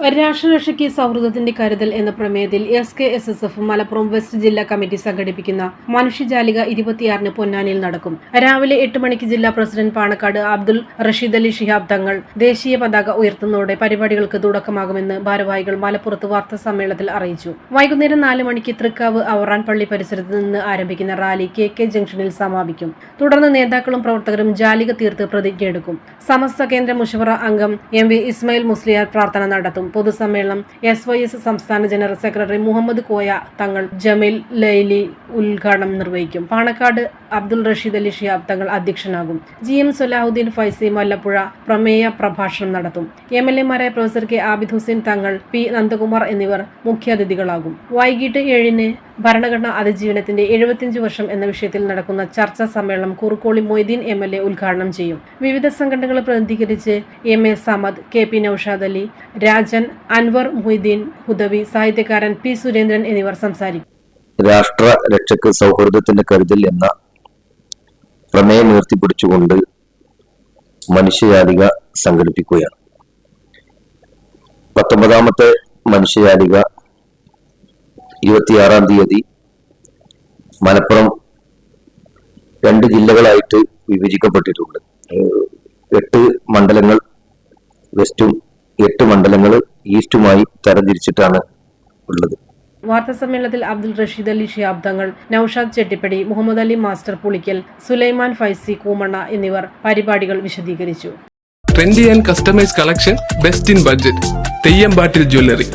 രാഷ്ട്രരക്ഷയ്ക്ക് സൗഹൃദത്തിന്റെ കരുതൽ എന്ന പ്രമേയത്തിൽ S K S S F Malappuram west ജില്ലാ കമ്മിറ്റി സംഘടിപ്പിക്കുന്ന മനുഷ്യജാലിക ഇരുപത്തിയാറിന് പൊന്നാനിയിൽ നടക്കും. രാവിലെ എട്ട് മണിക്ക് ജില്ലാ പ്രസിഡന്റ് പാണക്കാട് അബ്ദുൾ റഷീദ് അലി ഷിഹാബ് തങ്ങൾ ദേശീയ പതാക ഉയർത്തുന്നതോടെ പരിപാടികൾക്ക് തുടക്കമാകുമെന്ന് ഭാരവാഹികൾ മലപ്പുറത്ത് വാർത്താ സമ്മേളനത്തിൽ അറിയിച്ചു. വൈകുന്നേരം നാല് മണിക്ക് തൃക്കാവ് അവറാൻ പള്ളി പരിസരത്ത് നിന്ന് ആരംഭിക്കുന്ന റാലി കെ കെ ജംഗ്ഷനിൽ സമാപിക്കും. തുടർന്ന് നേതാക്കളും പ്രവർത്തകരും ജാലിക തീർത്ത് പ്രതിജ്ഞയെടുക്കും. സമസ്ത കേന്ദ്ര മുഷവറ അംഗം എം വി ഇസ്മായിൽ മുസ്ലിയാർ പ്രാർത്ഥന നടത്തും. പൊതുസമ്മേളനം എസ് വൈ എസ് സംസ്ഥാന ജനറൽ സെക്രട്ടറി മുഹമ്മദ് കോയ തങ്ങൾ ജമീൽ ലൈലി ഉദ്ഘാടനം നിർവഹിക്കും. പാണക്കാട് അബ്ദുൾ റഷീദ് അലി ഷിയാബ് തങ്ങൾ അധ്യക്ഷനാകും. ജി എം സൊലാഹുദ്ദീൻ ഫൈസി മല്ലപ്പുഴ പ്രമേയ പ്രഭാഷണം നടത്തും. M L എമാരായ professor K Abid Hussain Thangal P Nandakumar എന്നിവർ മുഖ്യാതിഥികളാകും. വൈകിട്ട് ഏഴിന് ഭരണഘടനാ അതിജീവനത്തിന്റെ എഴുപത്തിയഞ്ച് വർഷം എന്ന വിഷയത്തിൽ നടക്കുന്ന ചർച്ചാ സമ്മേളനം Kurukkoli Moideen M L A ഉദ്ഘാടനം ചെയ്യും. വിവിധ സംഘടനകളെ പ്രതിനിധീകരിച്ച് M A Samad K P Noushad Ali Anwar Moideen Hudawi സാഹിത്യകാരൻ പി സുരേന്ദ്രൻ എന്നിവർ സംസാരിക്കും. രാഷ്ട്ര രക്ഷക്ക് സൗഹൃദത്തിന്റെ കരുതൽ എന്ന പ്രമേയം ഉയർത്തിപ്പിടിച്ചുകൊണ്ട് മനുഷ്യജാലിക സംഘടിപ്പിക്കുകയാണ്. പത്തൊമ്പതാമത്തെ മനുഷ്യജാലിക ഇരുപത്തിയാറാം തീയതി മലപ്പുറം രണ്ട് ജില്ലകളായിട്ട് വിഭജിക്കപ്പെട്ടിട്ടുണ്ട്. എട്ട് മണ്ഡലങ്ങൾ വെസ്റ്റും എട്ട് മണ്ഡലങ്ങൾ ഈസ്റ്റുമായി തരംതിരിച്ചിട്ടാണ് ഉള്ളത്. വാർത്താ സമ്മേളനത്തിൽ അബ്ദുൾ റഷീദ് അലി ഷിയാബ് തങ്ങൾ നൌഷാദ് ചെട്ടിപ്പടി മുഹമ്മദ് അലി മാസ്റ്റർ പുളിക്കൽ സുലൈമാൻ ഫൈസി കൂമണ്ണ എന്നിവർ പരിപാടികൾ വിശദീകരിച്ചു. Trendy and customise collection best in budget Theyyampattil jewellery.